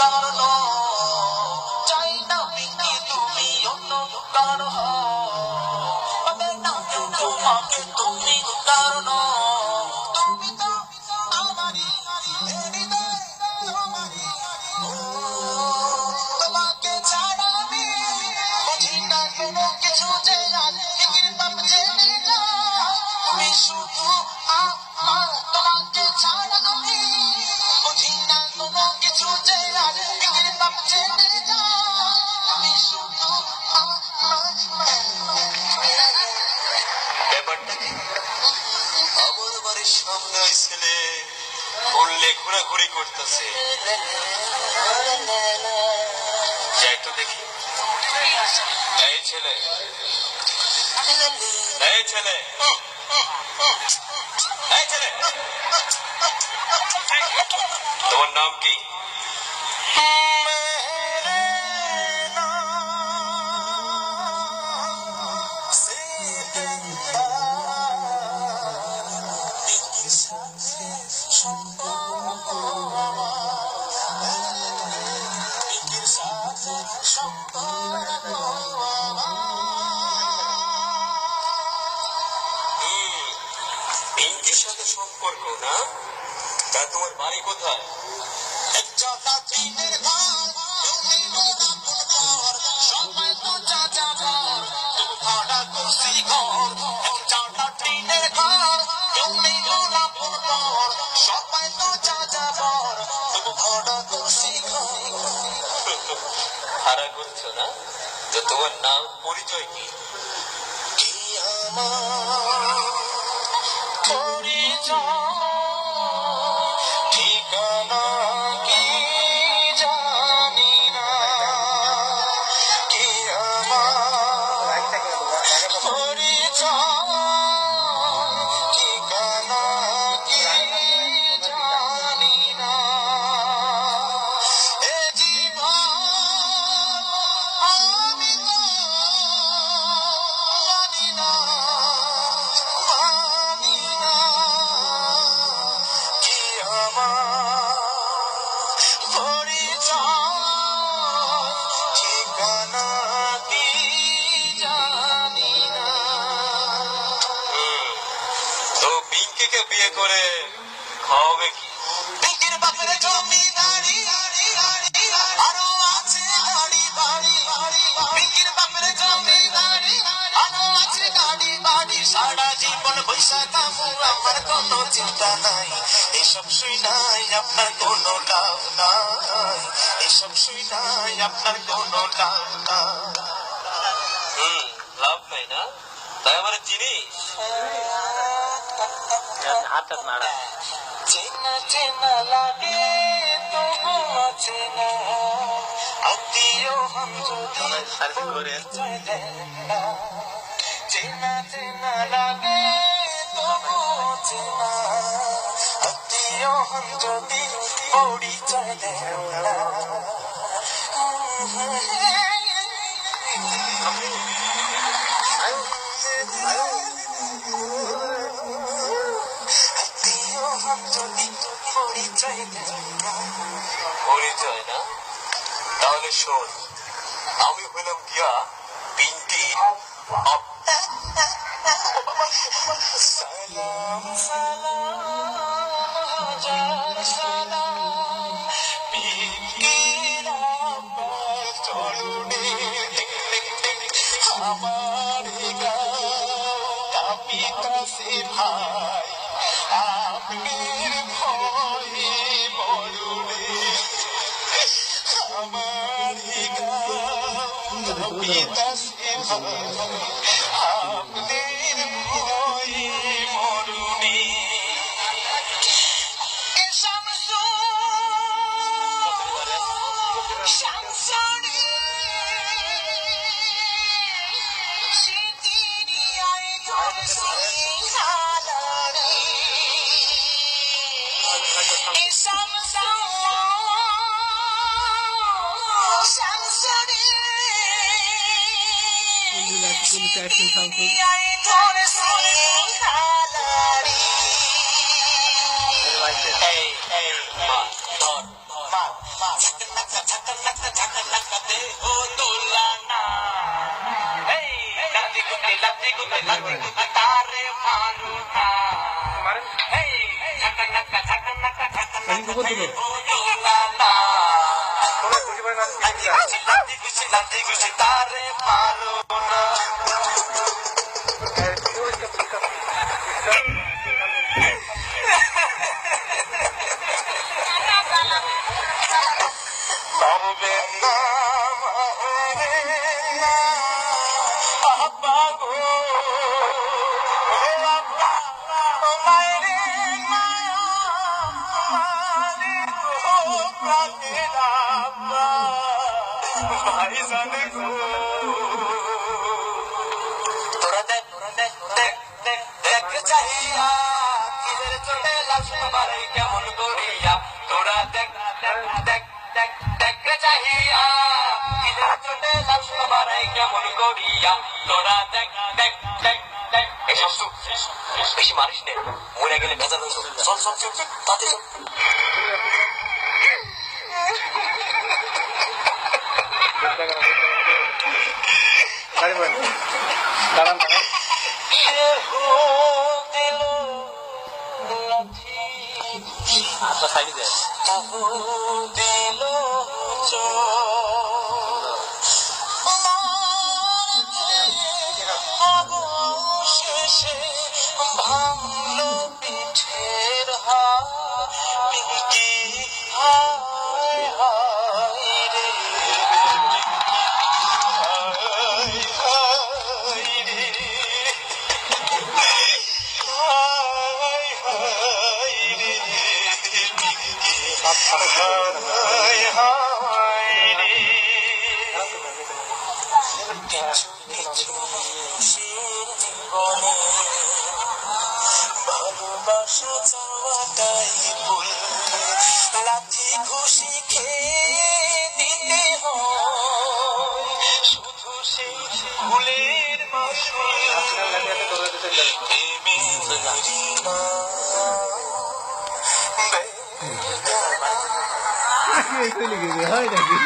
কারণ চাই না তুমি অন্য কারও বললে ঘোরাঘুরি করতেছে। যাই তো দেখি। এই ছেলে। এই ছেলে। এই ছেলে। তোমার নাম কি? সম্পর্ক না তা তোমার বাড়ি কোথায়? হারা করছ না? তোমার নাম পরিচয় কি? ঠিকানা করে খাওয়াবে কি? পিঙ্কির বাপের জমিদারি আরও আছে গাড়ি বাড়ি পিঙ্কির বাপের জমিদারি আরও আছে গাড়ি বাড়ি। সারা জীবন পয়সা কামু আমার কোনো চিন্তা নাই। এসব শুই নাই আপনার কোনো লাভ নাই। এসব শুই নাই আপনার কোনো লাভ নাই। লাভ নাই না? তাই আমার জিনিস? হাতটা নাড়া। চেনা চেনা লাগে তবু চেনা আত্মীয় সার্ভিস করে? চেনা চেনা লাগে তবু চেনা আত্মীয় হন যদি দেন না। যদি পরিচয় পরিচয় না? তাহলে শোন, আমি হলাম গিয়া পিঙ্কি। সালাম সালাম সালাম আমার আমার গাও ভাই। কাঁপিতাছে ভাই Jackson Council. तारे मारो জানে গো তোরা দেখ দেখ দেখ দেখ চাহিয়া কিদের চোটে গেলে ভেজাল চল চল চল চল তাতে চল দাঁড়ান আপনার সাইডে দেয় দিল ভাঙল পিঠের হাত। কিছু জীবনে ভালোবাসা চাওয়াটাই ভুল মাসুল হয় নাকি?